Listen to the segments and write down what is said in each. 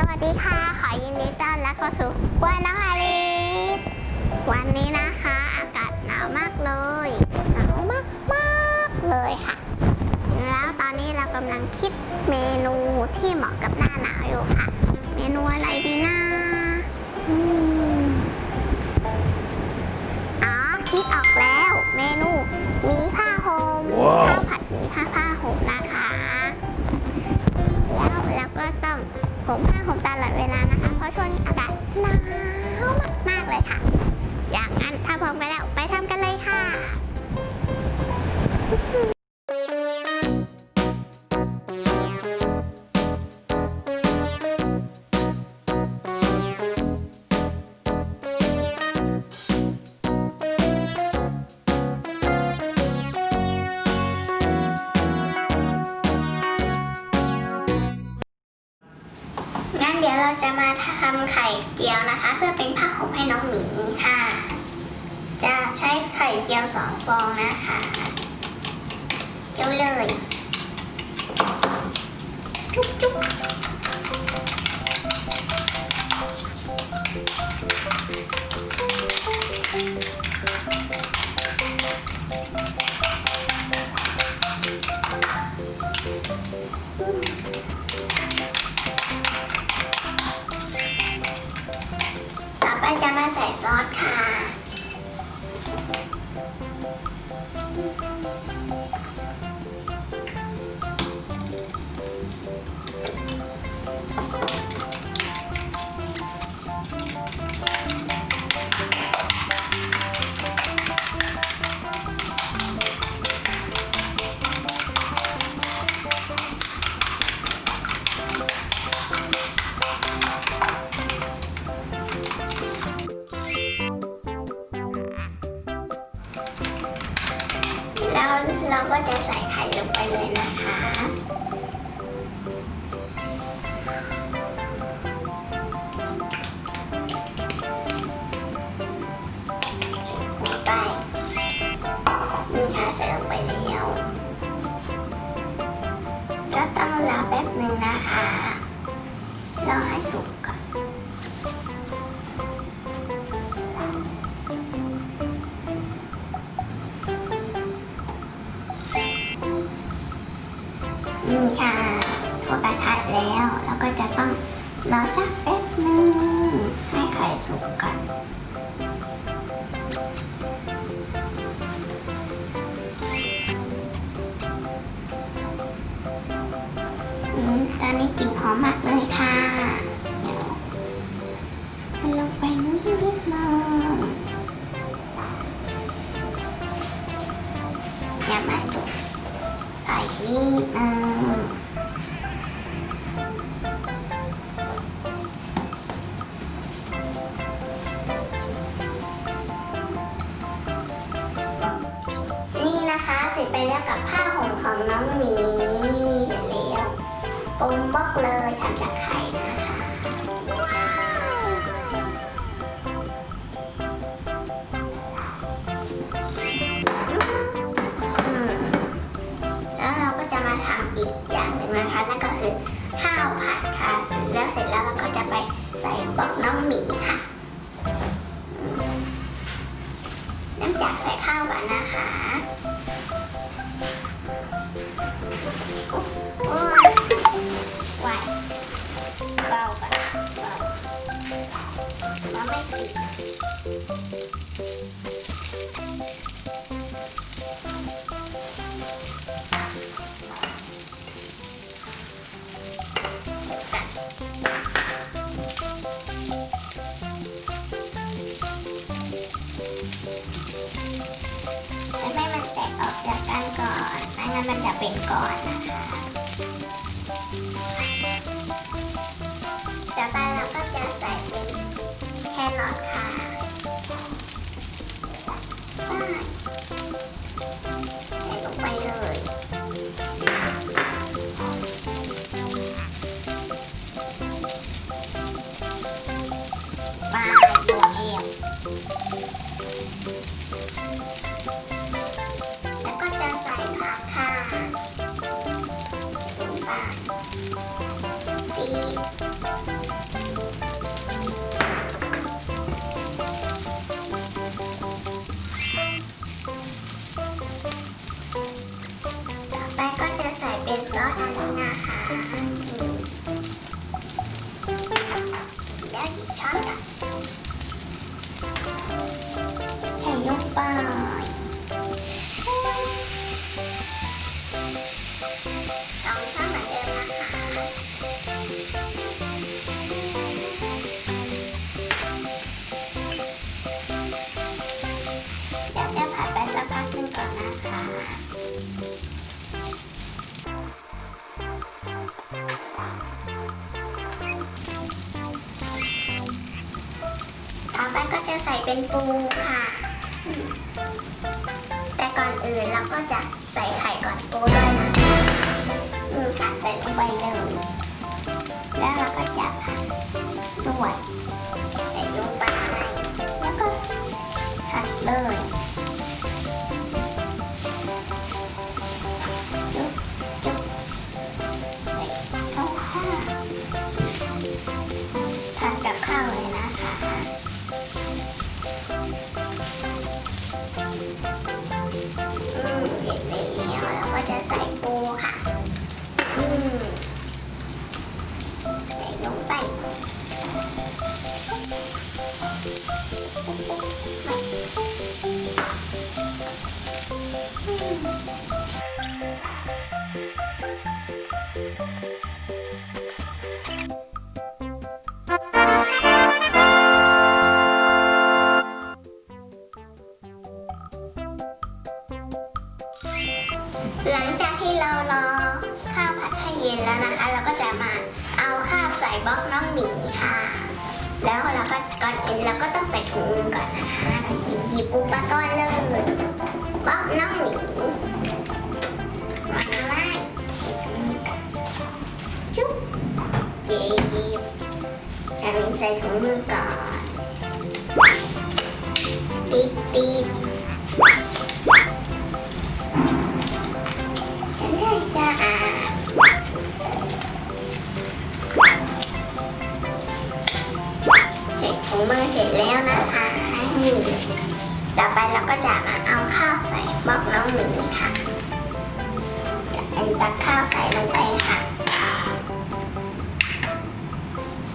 สวัสดีค่ะ ขอยินดีต้อนรับเข้าสู่วันน้องอาลิสวันนี้นะคะ อากาศหนาวมากเลย หนาวมากมากเลยค่ะ แล้วตอนนี้เรากำลังคิดเมนูที่เหมาะกับหน้าหนาวอยู่ค่ะ เมนูอะไรดีนะอ๋อ คิดออกแล้ว ร้อมกันแล้ว ไปทำกันเลยค่ะงั้นเดี๋ยวเราจะมาทำไข่เจียวนะคะ เพื่อเป็นผ้าห่มให้น้องหมีค่ะ จะใช้ไข่ เจียวสองฟองนะคะเจียวเลยจุ๊บจุ๊บ เราก็จะใส่ไข่ลงไปเลยนะคะ ไปนี่ค่ะใส่ลงไปแล้วก็ต้องรอแป๊บหนึ่งนะคะรอให้สุก ค่ะถั่วกระทะแล้ว แล้วก็จะต้องรอสักแป๊บนึงให้ไข่สุกก่อนตอนนี้กลิ่นหอมมากเลยค่ะเดี๋ยวลงไปนิดนึงอย่ามาจุใส่นิดนึง อกเลยทำจากไข่นะคะว้าวแล้วเราก็จะมาทำอีกอย่างหนึ่งนะคะนั่นก็คือข้าวผัดค่ะ แล้วเสร็จแล้วเราก็จะไปใส่บล็อกน้องหมีค่ะน้ำจากใส่ข้าวก่อนนะคะ งั้น เป็นซอสอะไรนะคะ ใส่เป็นปูค่ะ แต่ก่อนอื่นเราก็จะใส่ไข่ก่อนปูด้วยนะอืมค่ะใส่ลงไปเลยแล้วเราก็จะผัดด้ หลังจากที่เรารอข้าวผัดให้เย็นแล้วนะคะ เราก็จะมาเอาข้าวใส่บล็อกน้องหมีค่ะ แล้วเราก็ก่อนอื่นเราก็ต้องใส่ถุงมือก่อนนะคะหยิบอุปกรณ์เลยบล็อกน้องหมีมาไว้ใส่ถุงมือก่อนจุ๊บเย็บอันนี้ใส่ถุงมือก่อน ติดติด ร็จถุงมือเสร็จแล้วนะคะนี่ต่อไปเราก็จะมาเอาข้าวใส่บล็อกน้องหมีค่ะจะเป็นตักข้าวใส่ลงไปค่ะ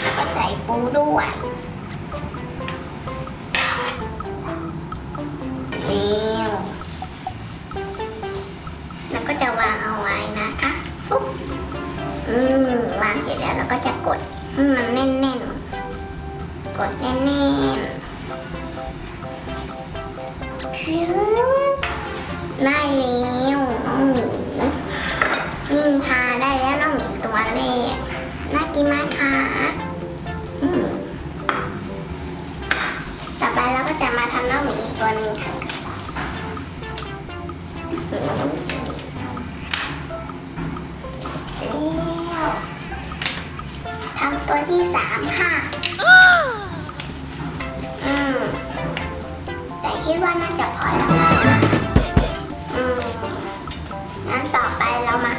แล้วก็ใส่ปูด้วยนี่แล้วก็จะวางเอาไว้นะคะฟุ๊บอืมวางเสร็จแล้วเราก็จะกดให้มัน ดแน่นๆได้แล้วน้องหมีนี่ค่ะได้แล้วน้องหมีตัวแรกน่ากินมากค่ะต่อไปเราก็จะมาทำน้องหมีอีกตัวหนึ่งค่ะ คิดว่าน่าจะพอแล้วอืมงั้นต่อไปเรามา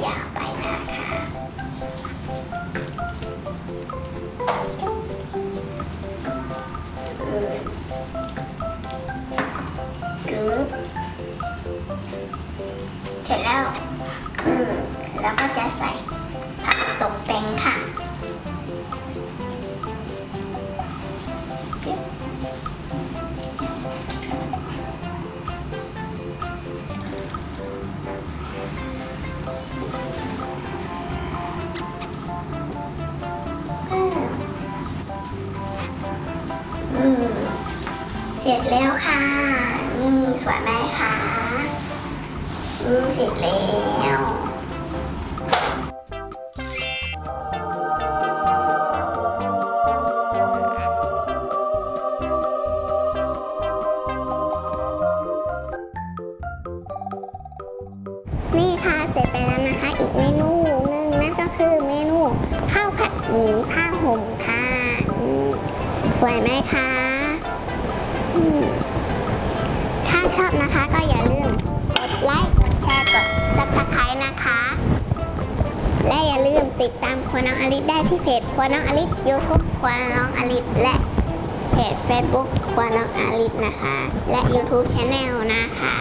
เร็จแล้วค่ะ นี่สวยไหมคะอืมเสร็จแล้วนี่ค่ะเสร็จไปแล้วนะคะ อีกเมนูหนึ่งนั่นก็คือเมนูข้าวผัดหมี่ผ้าห่มค่ะสวยไหมคะ ถ้าชอบนะคะก็อย่าลืมกดไลค์ กดแชร์ กด subscribe นะคะ และอย่าลืมติดตามครัวน้องอลิสได้ที่เพจครัวน้องอลิส YouTube ครัวน้องอลิสและเพจ Facebook ครัวน้องอลิสนะคะ และ YouTube Channel นะคะ